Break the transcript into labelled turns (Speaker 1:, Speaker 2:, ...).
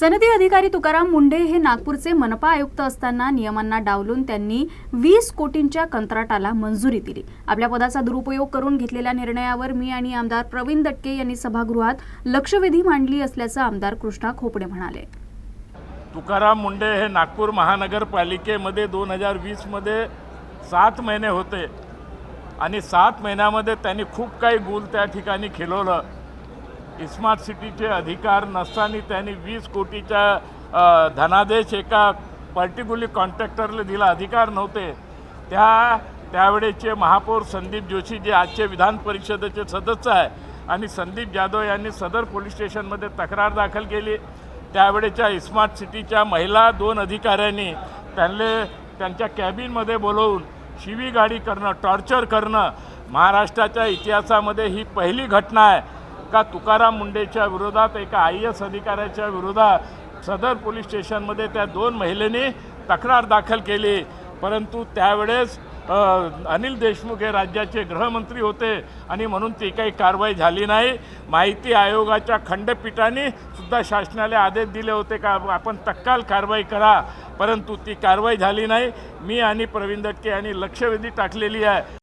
Speaker 1: सनदी अधिकारी तुकाराम मुंढे हे नागपूरचे मनपा आयुक्त असताना नियमांना डावलून त्यांनी वीस कोटींच्या कंत्राटाला मंजुरी दिली. आपल्या पदाचा दुरुपयोग करून घेतलेल्या निर्णयावर मी आणि आमदार प्रवीण दटके यांनी सभागृहात लक्षवेधी मांडली असल्याचं आमदार कृष्णा खोपडे म्हणाले.
Speaker 2: तुकाराम मुंडे हे नागपूर महानगरपालिकेमध्ये दोन हजार वीसमध्ये सात महिने होते. आणि सात महिन्यामध्ये त्यांनी खूप काही गुल त्या ठिकाणी खिलवलं. स्मार्ट सिटीचे अधिकार नसताना त्यांनी वीस कोटीच्या धनादेश एका पर्टिक्युलर कॉन्ट्रॅक्टरला दिला. अधिकार नव्हते. त्या त्यावेळेचे महापौर संदीप जोशी जे आजचे विधान परिषदेचे सदस्य आहे आणि संदीप जाधव यांनी सदर पोलीस स्टेशनमध्ये तक्रार दाखल केली. त्यावेळेच्या स्मार्ट सिटीच्या महिला दोन अधिकाऱ्यांनी त्यांना त्यांच्या कॅबिनमध्ये बोलवून शिवीगाडी करणं टॉर्चर करणं महाराष्ट्राच्या इतिहासामध्ये ही पहिली घटना आहे. का तुकाराम मुंडेच्या विरोधात एका आय एस अधिकाऱ्याच्या विरोधात सदर पोलीस स्टेशनमध्ये त्या दोन महिलेने तक्रार दाखल केली. परंतु त्यावेळेस अनिल देशमुख हे राज्याचे गृहमंत्री होते आणि म्हणून ती काही कारवाई झाली नाही. माहिती आयोगाच्या खंडपीठाने सुद्धा शासनाला आदेश दिले होते का आपण तत्काल कारवाई करा. परंतु ती कारवाई झाली नाही. मी आणि प्रवीण दटके यांनी लक्षवेधी टाकलेली आहे.